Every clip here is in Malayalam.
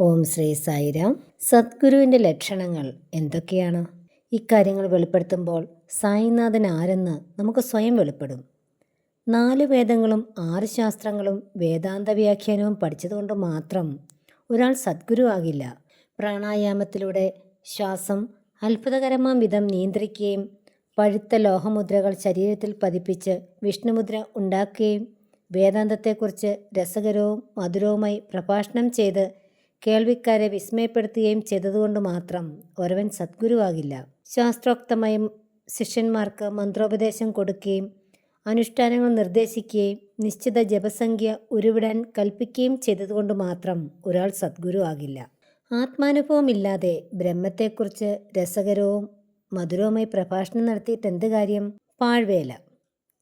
ഓം ശ്രീ സായിരാം. സദ്ഗുരുവിന്റെ ലക്ഷണങ്ങൾ എന്തൊക്കെയാണ്? ഇക്കാര്യങ്ങൾ വെളിപ്പെടുത്തുമ്പോൾ സായിനാഥൻ ആരെന്ന് നമുക്ക് സ്വയം വെളിപ്പെടും. നാല് വേദങ്ങളും ആറ് ശാസ്ത്രങ്ങളും വേദാന്ത വ്യാഖ്യാനവും പഠിച്ചതുകൊണ്ട് മാത്രം ഒരാൾ സദ്ഗുരു ആകില്ല. പ്രാണായാമത്തിലൂടെ ശ്വാസം അത്ഭുതകരമാം വിധം നിയന്ത്രിക്കുകയും പഴുത്ത ലോഹമുദ്രകൾ ശരീരത്തിൽ പതിപ്പിച്ച് വിഷ്ണുമുദ്ര ഉണ്ടാക്കുകയും വേദാന്തത്തെക്കുറിച്ച് രസകരവും മധുരവുമായി പ്രഭാഷണം ചെയ്ത് കേൾവിക്കാരെ വിസ്മയപ്പെടുത്തുകയും ചെയ്തതുകൊണ്ട് മാത്രം ഒരുവൻ സദ്ഗുരുവാകില്ല. ശാസ്ത്രോക്തമായും ശിഷ്യന്മാർക്ക് മന്ത്രോപദേശം കൊടുക്കുകയും അനുഷ്ഠാനങ്ങൾ നിർദ്ദേശിക്കുകയും നിശ്ചിത ജപസംഖ്യ ഉരുവിടാൻ കൽപ്പിക്കുകയും ചെയ്തതുകൊണ്ട് മാത്രം ഒരാൾ സദ്ഗുരു ആകില്ല ആത്മാനുഭവമില്ലാതെ ബ്രഹ്മത്തെക്കുറിച്ച് രസകരവും മധുരവുമായി പ്രഭാഷണം നടത്തിയിട്ട് എന്ത് കാര്യം? പാഴ്വേല.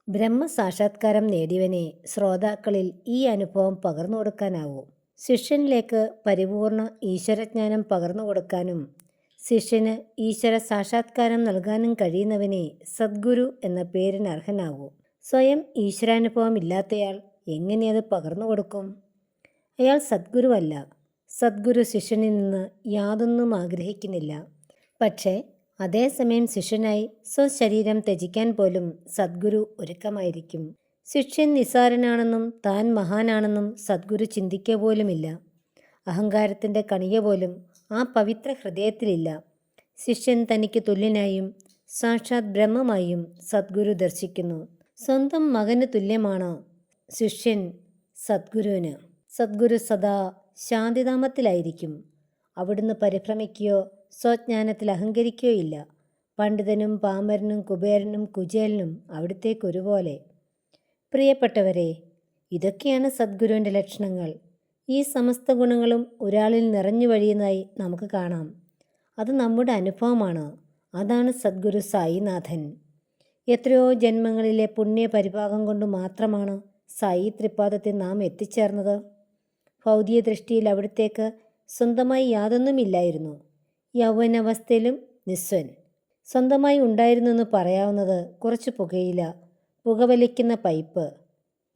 ബ്രഹ്മസാക്ഷാത്കാരം നേടിയവനെ ശ്രോതാക്കളിൽ ഈ അനുഭവം പകർന്നു കൊടുക്കാനാവൂ ശിഷ്യനിലേക്ക് പരിപൂർണ ഈശ്വരജ്ഞാനം പകർന്നു കൊടുക്കാനും ശിഷ്യന് ഈശ്വര സാക്ഷാത്കാരം നൽകാനും കഴിയുന്നവനെ സദ്ഗുരു എന്ന പേരിന് അർഹനാകൂ. സ്വയം ഈശ്വരാനുഭവം ഇല്ലാത്തയാൾ എങ്ങനെ അത് പകർന്നു കൊടുക്കും? അയാൾ സദ്ഗുരുവല്ല. സദ്ഗുരു ശിഷ്യനിൽ നിന്ന് യാതൊന്നും ആഗ്രഹിക്കുന്നില്ല. പക്ഷേ അതേസമയം ശിഷ്യനായി സ്വശരീരം ത്യജിക്കാൻ പോലും സദ്ഗുരു ഒരുക്കമായിരിക്കും. ശിഷ്യൻ നിസാരനാണെന്നും താൻ മഹാനാണെന്നും സദ്ഗുരു ചിന്തിക്കുക പോലുമില്ല. അഹങ്കാരത്തിന്റെ കണിക പോലും ആ പവിത്ര ഹൃദയത്തിലില്ല. ശിഷ്യൻ തനിക്ക് തുല്യനായും സാക്ഷാത് ബ്രഹ്മമായും സദ്ഗുരു ദർശിക്കുന്നു. സ്വന്തം മകന് തുല്യമാണ് ശിഷ്യൻ സദ്ഗുരുവിന്? സദ്ഗുരു സദാ ശാന്തിധാമത്തിലായിരിക്കും. അവിടുന്ന് പരിഭ്രമിക്കുകയോ സ്വജ്ഞാനത്തിൽ അഹങ്കരിക്കുകയോ ഇല്ല. പണ്ഡിതനും പാമരനും കുബേരനും കുചേലനും അവിടത്തേക്ക് ഒരുപോലെ പ്രിയപ്പെട്ടവരെ ഇതൊക്കെയാണ് സദ്ഗുരുവിന്റെ ലക്ഷണങ്ങൾ. ഈ സമസ്ത ഗുണങ്ങളും ഒരാളിൽ നിറഞ്ഞു വഴിയുന്നതായി നമുക്ക് കാണാം. അത് നമ്മുടെ അനുഭവമാണ്. അതാണ് സദ്ഗുരു സായിനാഥൻ. എത്രയോ ജന്മങ്ങളിലെ പുണ്യ പരിഭാഗം കൊണ്ട് മാത്രമാണ് സായി ത്രിപാദത്തിൽ നാം എത്തിച്ചേർന്നത്. ഭൗതിക ദൃഷ്ടിയിൽ അവിടത്തേക്ക് സ്വന്തമായി യാതൊന്നുമില്ലായിരുന്നു. യൗവനാവസ്ഥയിലും നിസ്വൻ. സ്വന്തമായി ഉണ്ടായിരുന്നെന്ന് പറയാവുന്നത് കുറച്ച് പുകയില. പുകവലിക്കുന്ന പൈപ്പ്.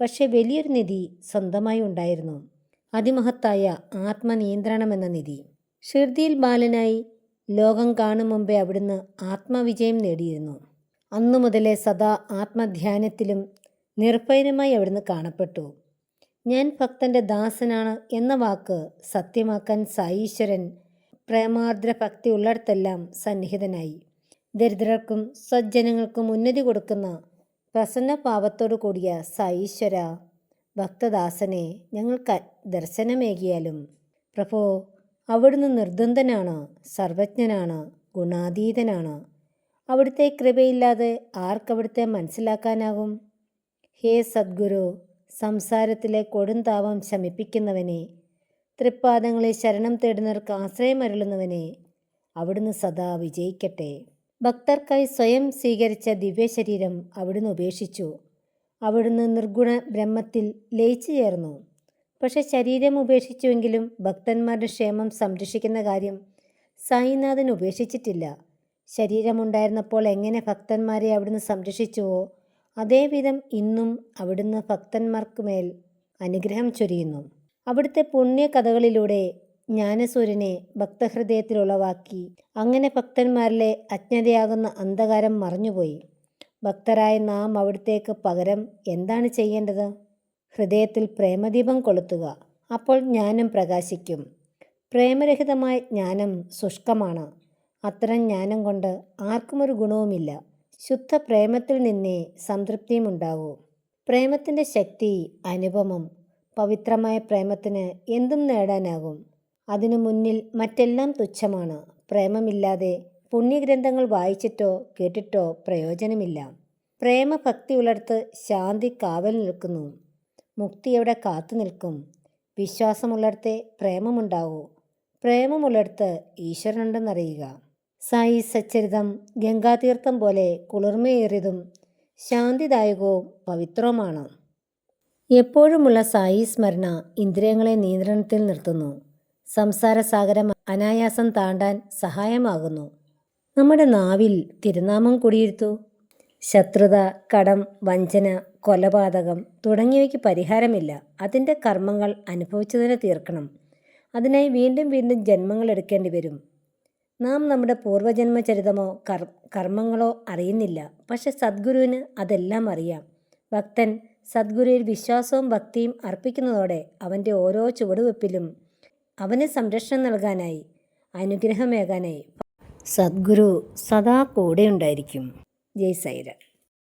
പക്ഷെ വലിയൊരു നിധി സ്വന്തമായി ഉണ്ടായിരുന്നു. അതിമഹത്തായ ആത്മനിയന്ത്രണമെന്ന നിധി. ഷിർദിയിൽ ബാലനായി ലോകം കാണും മുമ്പേ അവിടുന്ന് ആത്മവിജയം നേടിയിരുന്നു. അന്നു മുതലേ സദാ ആത്മധ്യാനത്തിലും നിർഭയനുമായി അവിടുന്ന് കാണപ്പെട്ടു. ഞാൻ ഭക്തന്റെ ദാസനാണ് എന്ന വാക്ക് സത്യമാക്കാൻ സായീശ്വരൻ പ്രേമാർദ്ര ഭക്തി ഉള്ളിടത്തെല്ലാം സന്നിഹിതനായി. ദരിദ്രർക്കും സജ്ജനങ്ങൾക്കും ഉന്നതി കൊടുക്കുന്ന പ്രസന്ന പാവത്തോടു കൂടിയ സൈശ്വര ഭക്തദാസനെ ഞങ്ങൾക്ക് ദർശനമേകിയാലും. പ്രഭോ അവിടുന്ന് നിർദ്ദന്തനാണ് സർവജ്ഞനാണ് ഗുണാതീതനാണ്. അവിടുത്തെ കൃപയില്ലാതെ ആർക്കവിടുത്തെ മനസ്സിലാക്കാനാകും? ഹേ സദ്ഗുരു സംസാരത്തിലെ കൊടുംതാപം ശമിപ്പിക്കുന്നവനെ തൃപ്പാദങ്ങളെ ശരണം തേടുന്നവർക്ക് ആശ്രയമരുളുന്നവനെ അവിടുന്ന് സദാ വിജയിക്കട്ടെ. ഭക്തർക്കായി സ്വയം സ്വീകരിച്ച ദിവ്യശരീരം അവിടുന്ന് ഉപേക്ഷിച്ചു. അവിടുന്ന് നിർഗുണ ബ്രഹ്മത്തിൽ ലയിച്ചു ചേർന്നു. പക്ഷെ ശരീരം ഉപേക്ഷിച്ചുവെങ്കിലും ഭക്തന്മാരുടെ ക്ഷേമം സംരക്ഷിക്കുന്ന കാര്യം സായിനാഥൻ ഉപേക്ഷിച്ചിട്ടില്ല. ശരീരമുണ്ടായിരുന്നപ്പോൾ എങ്ങനെ ഭക്തന്മാരെ അവിടുന്ന് സംരക്ഷിച്ചുവോ അതേവിധം ഇന്നും അവിടുന്ന് ഭക്തന്മാർക്കുമേൽ അനുഗ്രഹം ചൊരിയുന്നു. അവിടുത്തെ പുണ്യകഥകളിലൂടെ ജ്ഞാനസൂര്യനെ ഭക്തഹൃദയത്തിൽ ഉളവാക്കി അങ്ങനെ ഭക്തന്മാരിലെ അജ്ഞതയാകുന്ന അന്ധകാരം മറഞ്ഞുപോയി. ഭക്തരായ നാം അവിടത്തേക്ക് പകരം എന്താണ് ചെയ്യേണ്ടത്? ഹൃദയത്തിൽ പ്രേമദീപം കൊളുത്തുക. അപ്പോൾ ജ്ഞാനം പ്രകാശിക്കും. പ്രേമരഹിതമായ ജ്ഞാനം ശുഷ്കമാണ്. അത്തരം ജ്ഞാനം കൊണ്ട് ആർക്കും ഒരു ഗുണവുമില്ല. ശുദ്ധ പ്രേമത്തിൽ നിന്നേ സംതൃപ്തിയും ഉണ്ടാവൂ. പ്രേമത്തിന്റെ ശക്തി അനുപമം. പവിത്രമായ പ്രേമത്തിന് എന്തും നേടാനാകും. അതിനു മുന്നിൽ മറ്റെല്ലാം തുച്ഛമാണ്. പ്രേമമില്ലാതെ പുണ്യഗ്രന്ഥങ്ങൾ വായിച്ചിട്ടോ കേട്ടിട്ടോ പ്രയോജനമില്ല. പ്രേമഭക്തി ഉളർത്ത് ശാന്തി കാവൽ നിൽക്കുന്നു. മുക്തി എവിടെ കാത്തു നിൽക്കും? വിശ്വാസമുള്ളടത്തെ പ്രേമമുണ്ടാവൂ പ്രേമമുള്ളടത്ത് ഈശ്വരനുണ്ടെന്നറിയുക. സായി സച്ചരിതം ഗംഗാതീർത്ഥം പോലെ കുളിർമയേറിയതും ശാന്തിദായകവും പവിത്രവുമാണ്. എപ്പോഴുമുള്ള സായി സ്മരണ ഇന്ദ്രിയങ്ങളെ നിയന്ത്രണത്തിൽ നിർത്തുന്നു. സംസാരസാഗരം അനായാസം താണ്ടാൻ സഹായമാകുന്നു. നമ്മുടെ നാവിൽ തിരുനാമം കൂടിയിരുത്തു. ശത്രുത കടം വഞ്ചന കൊലപാതകം തുടങ്ങിയവയ്ക്ക് പരിഹാരമില്ല. അതിന്റെ കർമ്മങ്ങൾ അനുഭവിച്ചതിനെ തീർക്കണം. അതിനായി വീണ്ടും വീണ്ടും ജന്മങ്ങൾ എടുക്കേണ്ടി വരും. നാം നമ്മുടെ പൂർവജന്മ ചരിതമോ കർ കർമ്മങ്ങളോ അറിയുന്നില്ല. പക്ഷെ സദ്ഗുരുവിന് അതെല്ലാം അറിയാം. ഭക്തൻ സദ്ഗുരുവിൽ വിശ്വാസവും ഭക്തിയും അർപ്പിക്കുന്നതോടെ അവന്റെ ഓരോ ചുവടുവെപ്പിലും അവന് സംരക്ഷണം നൽകാനായി അനുഗ്രഹമേകാനായി. സദ്ഗുരു സദാ കൂടെ ഉണ്ടായിരിക്കും ജയ് സൈര